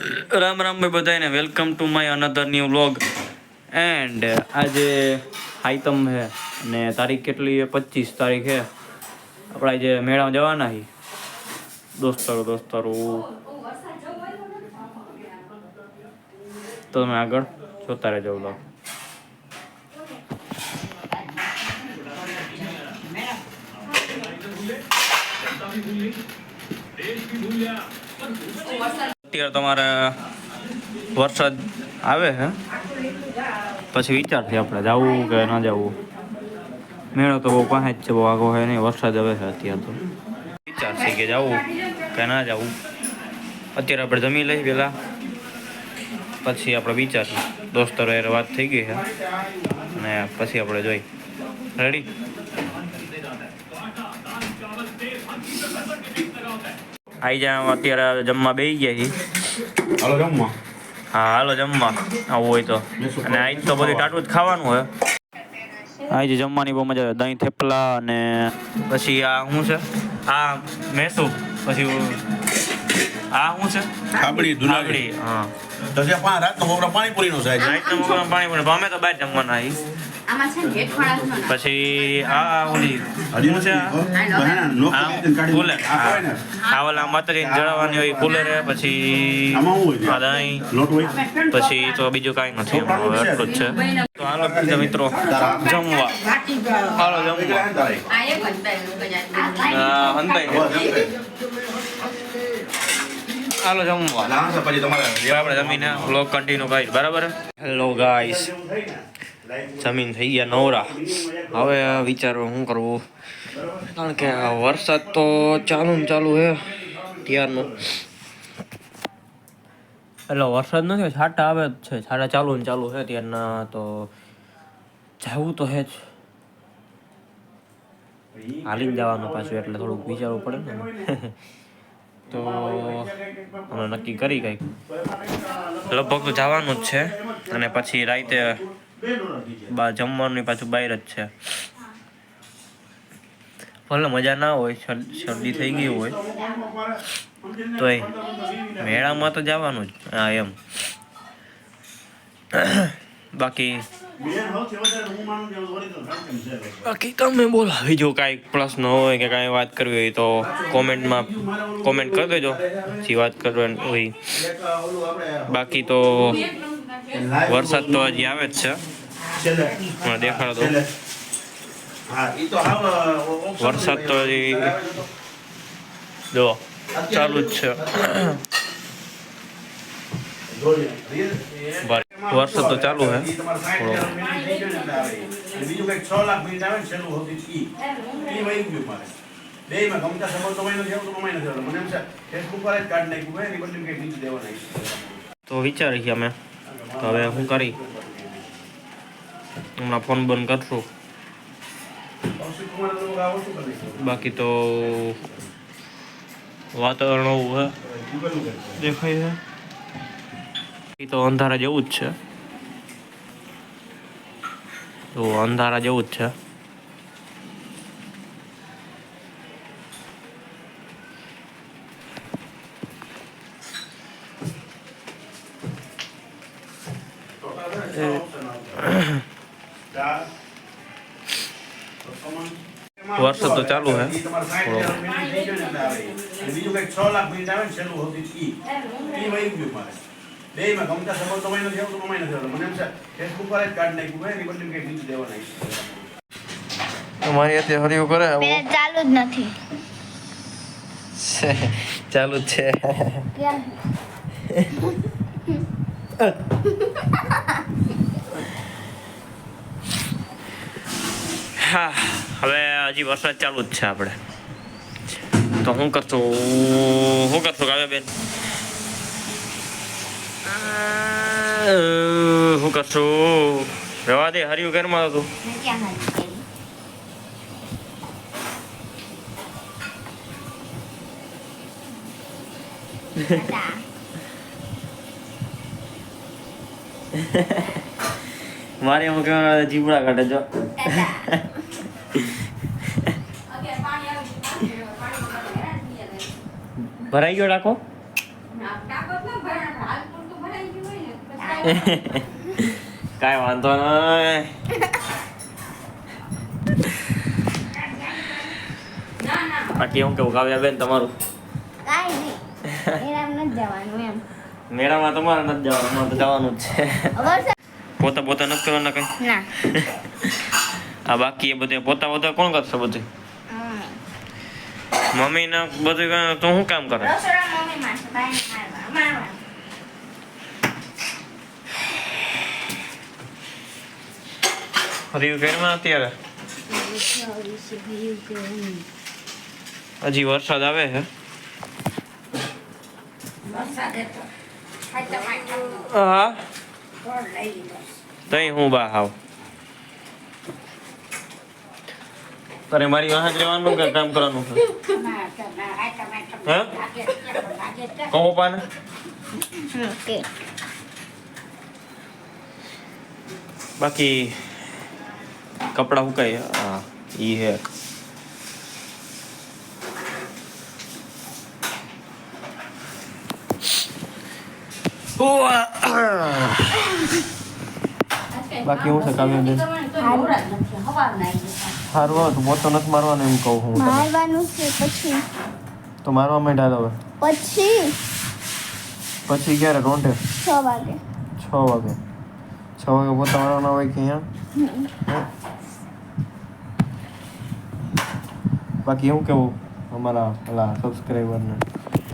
રામ રામ ભાઈ બધાને welcome to my another new vlog and આજે હાઈતમ છે અને તારીખ કેટલી છે? પચીસ તારીખ છે. આપણે આજે મેળામાં જવાના હી દોસ્તારો દોસ્તારો. તમે આગળ જોતા રહેજો વ્લોગ અત્યારે તમારે વરસાદ આવે છે પછી વિચાર છે આપણે જવું કે ના જવું. મેળો તો બહુ પાસે જ છે બહુ આગો હોય નહીં વરસાદ આવે છે અત્યારે તો. વિચાર છે કે જવું કે ના જવું. અત્યારે આપણે જમી લઈ પેલા પછી આપણે વિચાર દોસ્તરો એ વાત થઈ ગઈ છે અને પછી આપણે જોઈ. રેડી આઈ જા અત્યારે જમવા બેસી ગયા છીએ. હાલો જમવા. હા હાલો જમવા. આવું હોય તો. અને આજ તો બધું ટાટું જ ખાવાનું હોય. આજે જમવાની બહુ મજા આવે. દહીં થેપલા અને પછી આ શું છે? આ મેસુ પછી આ શું છે? ખાબડી હા. તો જે પાંચ રાતનો પ્રોગ્રામ પાણીપુરીનો છે આજે. નાઈટનો પ્રોગ્રામ પાણી અમે તો બહાર જમવાના આવી. પછી આ ઓલી હજી છે? કુલર જળવાની હોય પછી? દહીં પછી તો બીજું કાંઈ નથી એટલું જ છે. તો હાલો બીજા મિત્રો જમવા. હાલો જમવા. હાલો જમવા. આપણે જમીને બ્લોગ કન્ટિન્યુ ભાઈ બરાબર? હેલો ગાઈસ જમીન થઈ ગયા નવરા. હવે વિચારો શું કરવું? કારણ કે વરસાદ તો ચાલુ ને ચાલુ છે ત્યારનો. એટલે વરસાદ નથી છાટા આવે જ છે. છાટા ચાલુ ને ચાલુ છે ત્યારના તો જવું તો હે જ. હાલી જવાનું પાછું એટલે થોડુંક વિચારવું પડે ને તો અમે નક્કી કરી કંઈક. લગભગ તો જવાનું જ છે. અને પછી રાતે જમવાનું પાછું બહાર જ છે. ભલે મજા ના હોય શરદી થઈ ગઈ હોય. તોય મેળામાં તો જવાનું જ, હા, એમ. બાકી બાકી તમે બોલો બીજું કાંઈ પ્રશ્ન હોય કે કાંઈ વાત કરવી હોય તો કોમેન્ટમાં કોમેન્ટ કરી દેજો પછી વાત કરવાની હોય બાકી તો વરસાદ તો હજી આવે જ છે હા, દેખાડો તો વરસાદ તો હજી જો ચાલુ જ છે. વરસાદ તો ચાલુ. અને બીજું કંઈક છ લાખ મિનિટ આવે ને છેલ્લું હતું ઈ. ઈ વહી ગયું મારે. બેયમાં ગમતા સમય તો મહિનો થયો તો મહિનો થયો. મને એમ છે ફેસબુક પર જ કાર્ડ નાખ્યું હોય, એની બદલે કઈ બીજું દેવા નહીં તો વિચારી અમે તો હવે શું કરી હમણાં ફોન બંધ કરશું. બાકી તો વાતાવરણ એવું હે દેખાય છે એ તો અંધારા જેવું જ છે તો અંધારા જેવું જ છે વરસાદ તો ચાલુ હે. બીજું કઈ છ લાખ મિનિટ આવે ને છેલ્લું ઈ. ઈ વહી ગયું મારે. બેયમાં ગમતા સંબંધ તો મહિનો થયો તો મહિનો થયો. મને એમ છે ફેસબુક પર જ કાર્ડ નાખ્યું હોય, એની બદલે બીજું દેવાના નહીં તમારી અત્યારે હરિયું કરે? બે ચાલુ જ નથી. ચાલુ જ છે. હા હવે હજી વરસાદ ચાલુ જ છે આપણે. તો શું કરશું શું કરશું કાવ્યા બેન? શું કરશો? રવા દે હરિયું ઘરમાં હતું મારે એમ કહેવાય જીબડા કાઢે જો. ભરાઈ ગયો ડાકો ટાંકો જ ન ભરાય, હાલ કાંઈ વાંધો નહીં બાકી હું કેવું કાવ્યા બેન તમારું? મેળામાં તમારે નથી જવાનું તો જવાનું જ છે. પોતા પોતા નથી કરવાના કઈ? આ બાકી એ બધે પોતા પોતા કોણ કરશે બધું? મમ્મી ને બધું તો શું કામ કરે રસોડા મમ્મી માં છે ભાઈને મારવા મારવા હજી ઘરમાં અત્યારે? હજી વરસાદ આવે છે? હા. તઈ હું બા હાવ. તારે મારી વાહ રહેવાનું કે કામ કરવાનું હે? કહો પાને બાકી કપડા હુકાય હા ઈ હે બાકી હું છે કાવ્યબેન સારું હોય તો મોતો નથી મારવાનો એમ કહું હું. મારવાનું છે પછી? તો મારવા માંડ્યા હવે. પછી? પછી ક્યારે રોંઢે? છ વાગે. છ વાગે. છ વાગે પોતા મારવાના હોય કે અહીંયા? બાકી એવું કેવું અમારા ઓલા સબસ્ક્રાઈબરને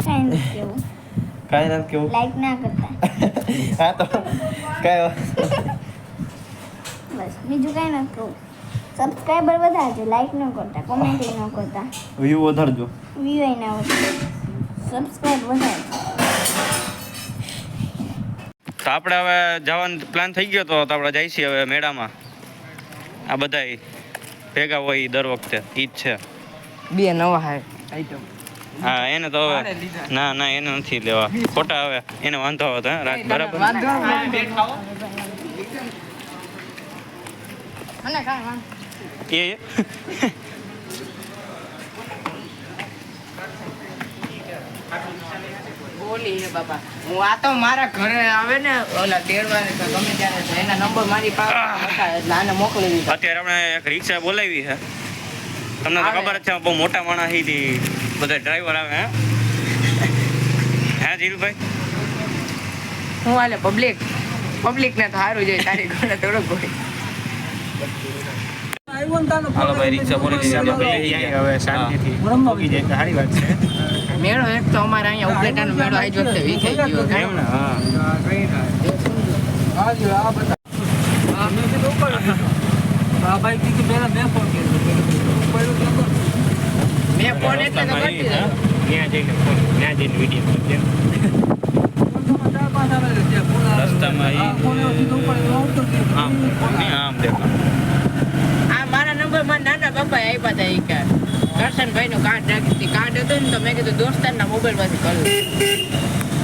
કાંઈ નથી કેવું. લાઈક ના કરતા. હા તો કાંઈ બસ બીજું કાંઈ ના કહું સબસ્ક્રાઈબર વધારજો લાઈક ન કરતા કોમેન્ટ ન કરતા. વ્યૂ વધારજો. વ્યૂ ના વધારજો સબસ્ક્રાઈબ વધારજો તો આપણે હવે જવાનો પ્લાન થઈ ગયો તો આપણે જઈશી હવે મેળામાં. આ બધાય ભેગા હોય ઈ દર વખતે ઈ જ છે. બે નવા હે. આઈટમ હા એને તો હવે ના ના એને નથી લેવા. ખોટા હવે. એને વાંધો આવે તો રાખ બરાબર. એ બોલી બાપા હું આ તો મારા ઘરે આવે ને ઓલા તેડવા તો ગમે ત્યારે એના નંબર મારી પાસે હતા એટલે આને મોકલી દીધા. અત્યારે આપણે એક રિક્ષા બોલાવી છે. તમને તો ખબર જ છે બહુ મોટા માણસથી બધા ડ્રાઈવર આવે હે? હે ધીરુભાઈ હું હાલે પબ્લિક પબ્લિક ને તો સારું જોઈએ તારી ઘરે થોડો હોય હાલો ભાઈ રિક્ષા બોલી દીધી હવે શાંતિથી. જાય સારી વાત છે. મેળો એક તો અમારે અહીંયા ઉપલેટાનો મેળો આજ વખતે વીખાઈ ગયો એમ ને હા. આ જો આ તો કરી દીધો. રસ્તામાં ઈ- આમ નહીં, આમ દેખો આ મારા નંબર મારા નાના બાપા આપ્યા હતા એ કે કરશનભાઈ નું કાર્ડ રાખી કાર્ડ હતું ને તો મેં કીધું દોસ્તારના મોબાઈલમાંથી કરું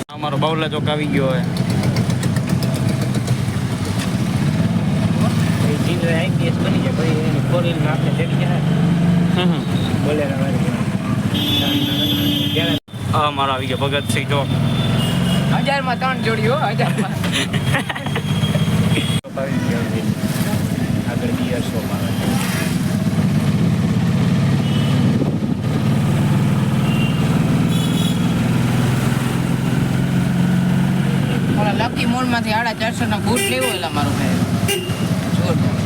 અમારો બાવલા ચોક આવી ગયો હોય. હા મારો આવી ગયો ભગતસિંહ જો. હજારમાં ત્રણ જોડી હો હજારમાં. ઓલા લકી મોલમાંથી સાડા ચારસો ના બૂટ લેવો એટલે મારો ભાઈ.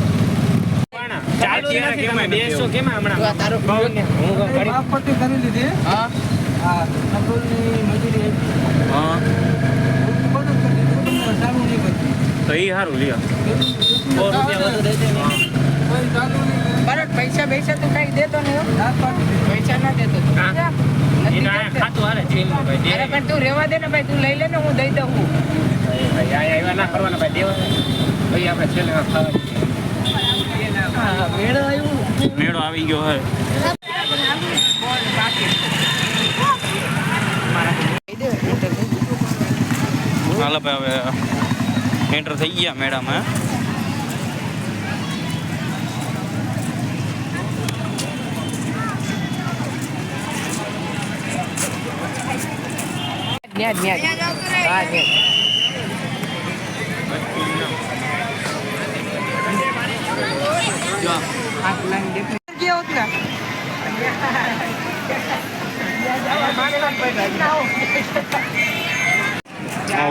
તો એ સારું લ્યો. બરાબર. પૈસા પૈસા તું કઈ દેતો ને પૈસા ના દેતો પણ તું રેવા દે ને ભાઈ તું લઈ લે ને હું દઈ દઉં. છું. ભાઈ આ એવા ના કરવાના ભાઈ દેવા ભાઈ આપણે છેલ્લે ખાવા મેળો આવી ગયો હોય. હાલો ભાઈ હવે એન્ટર થઈ ગયા મેળામાં. ન્યા ન્યા. હા, ન્યા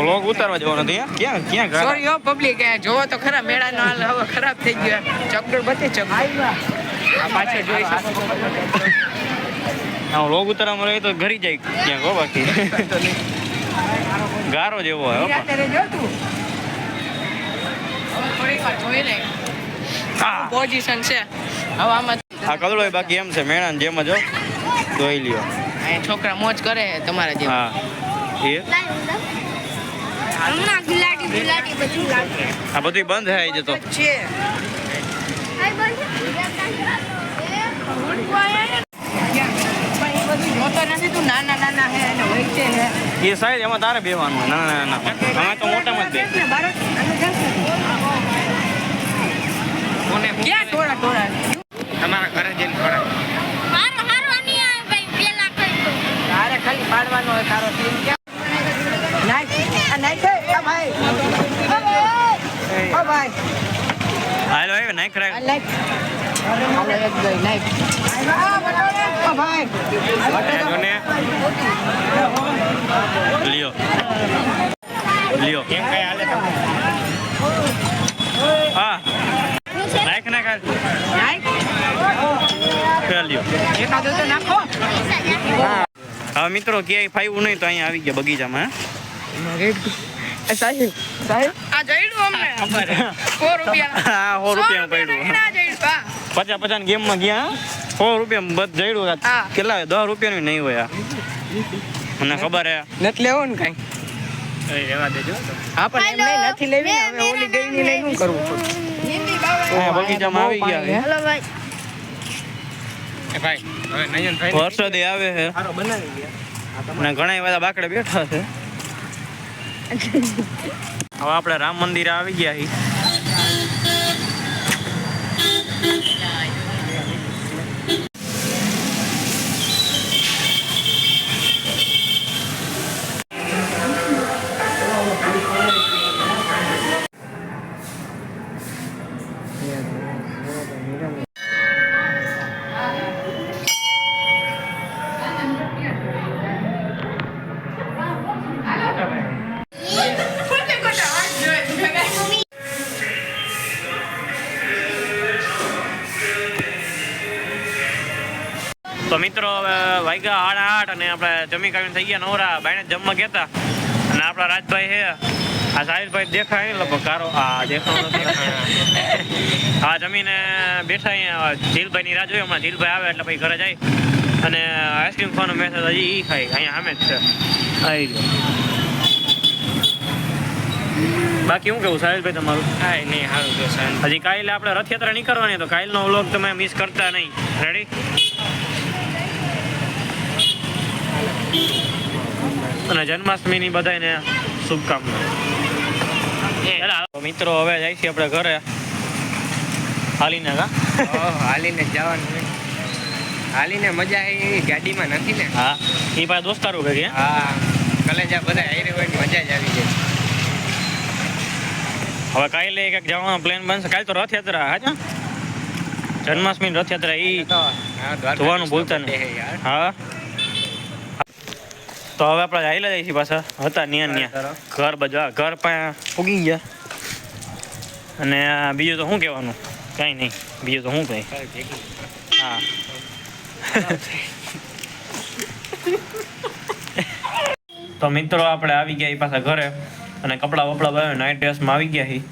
લોક ઉતારવા જવાનો ખરા મેળા હવે ખરાબ થઈ ગયો. ચકડોળ. બધી ચકડોળ આ ઉતારવામાં રહે તો ઘરી જાય ક્યાં ગો બાકી. ગારો જેવો જોઈ લે. પોઝિશન છે. હવે આમાં આ કદડો બાકી એમ છે મેળાની જેમ જ ધોઈ જોઈ લ્યો. અહીંયા છોકરા મોજ કરે તમારા જેમ હા. એ? આ બધું બંધ થઈ જતો છે એ બધું જોતો નથી તું નાના નાના હે અને વચ્ચે હે એ સાઈડ એમાં તારે બેવાનું નાના ના ના ના અમે તો મોટામાં જ બે કોને ક્યાં ટોળા ટોળા? તમારા ઘરે જઈને ખોરાક મારો હારો આની આ ભાઈ પેલા કહી દો. તારે ખાલી પાડવાનો હોય તારો ટીમ ક્યાં? નાઈક આ નાઈક આ ભાઈ. ઓ ભાઈ. હાલો નાખ આ રાખ નાઈક હાલો એક ગઈ નાઈક ઓ ભાઈ. લ્યો. લ્યો. કેમ કઈ હાલે તમને હા નાખ નાખ હાલ. નાઈક ફેર લ્યો એકાદો તો નાખો. હવે મિત્રો ક્યાંય ફાવ્યું નહીં તો અહીંયા આવી ગયા બગીચામાં સાહેબ સાહેબ. આ જઈડું અમને. ખબર સો રૂપિયા. હા સો રૂપિયા પડ્યું. ના જઈડું હા. પચાસ પચાસ ગેમમાં ગયા સો રૂપિયા બધ જડ્યું કેટલા દસ રૂપિયાનું નહીં હોય મને ખબર હે. નથી લેવો ને કઈ. એ દેજો. હા પણ એમ નહીં નથી લેવી હવે ઓલી ગઈ ની લઈને શું કરવું બગીચામાં આવી ગયા. ભાઈ. ભાઈ વરસાદે આવે છે. અને ઘણા બધા બાકડે બેઠા છે. હવે આપણે રામ મંદિર આવી ગયા છીએ. તો મિત્રો હવે વાગ્યા આઠ અને આપણે જમી કાઢીને થઈ ગયા નવરા. બાઈને જમવા ગયા અને આપણા રાજભાઈ છે. આ સાહિલભાઈ દેખાય ને લગભગ. કારો આ દેખાણો આ હા જમીને બેઠા અહીંયા જીલભાઈની રાહ જોઈએ હમણાં જીલભાઈ આવે એટલે પછી ઘરે જાય. અને આઈસ્ક્રીમ ખાવાનો મેસેજ હજી ઈ ખાય. અહીંયા સામે જ છે. આવી ગયો બાકી શું કેવું સાહિલભાઈ તમારું? કાંઈ નહીં સારું જો હજી કાલે આપણે રથયાત્રા નીકળવાની તો કાલનો વ્લોગ તમે મિસ કરતા નહીં. રેડી અને જન્માષ્ટમીની બધાને શુભકામના. મિત્રો હવે જાય છે આપણે ઘરે. હાલીને હા હાલીને જવાનું હાલીને મજા આવી ગાડીમાં નથી ને હા. એ પાસે દોસ્તારો ભેગી હા. કલેજા બધા હારે હોય મજા જ આવી જાય. હવે કાલે એક જવાનો પ્લાન બનશે. કાલે તો રથયાત્રા હા જન્માષ્ટમી રથયાત્રા દ્વારકા જોવાનું ભૂલતા નહીં હા. તો હવે આપણે આવેલા જઈએ છીએ પાછા. હતા ન્યા ન્યા. ઘર બધા ઘર પણ ઉગી ગયા. અને આ બીજું તો શું કહેવાનું? કાંઈ નહીં. બીજું તો શું કંઈ હા. તો મિત્રો આપણે આવી ગયા એ પાછા ઘરે. અને કપડાં વપડા બધા નાઇટ ડ્રેસમાં આવી ગયા છીએ.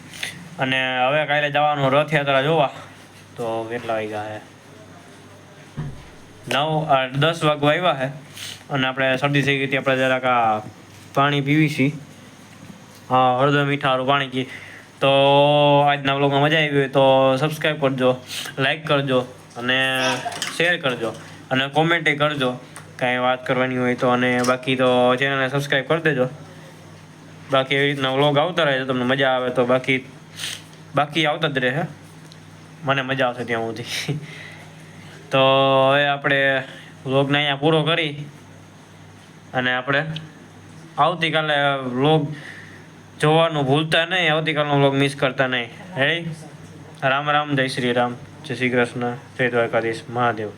અને હવે કાલે જવાનું રથયાત્રા જોવા. તો કેટલા વાગ્યા છે નવ દસ વાગવા આવ્યા છે અને આપણે શરદી થઈ ગઈ હતી, આપણે જરાક પાણી પીવી છીએ હા, હળદર મીઠાવાળું પાણી પી તો આજના વ્લોગમાં મજા આવી હોય તો સબસ્ક્રાઈબ કરજો લાઈક કરજો અને શેર કરજો અને કોમેન્ટ કરજો. કાંઈ વાત કરવાની હોય તો અને બાકી તો ચેનલને સબસ્ક્રાઈબ કરી દેજો. બાકી એવી રીતના વ્લોગ આવતા રહે તમને મજા આવે તો બાકી બાકી આવતા જ રહે મને મજા આવશે ત્યાં સુધી. તો હવે આપણે વ્લોગને અહીંયા પૂરો કરી. અને આપણે આવતીકાલે વ્લોગ જોવાનું ભૂલતા નહીં, આવતીકાલનો વ્લોગ મિસ કરતા નહીં. હે રામ રામ, જય શ્રી રામ. જય શ્રી કૃષ્ણ. જય દ્વારકાધીશ. મહાદેવ.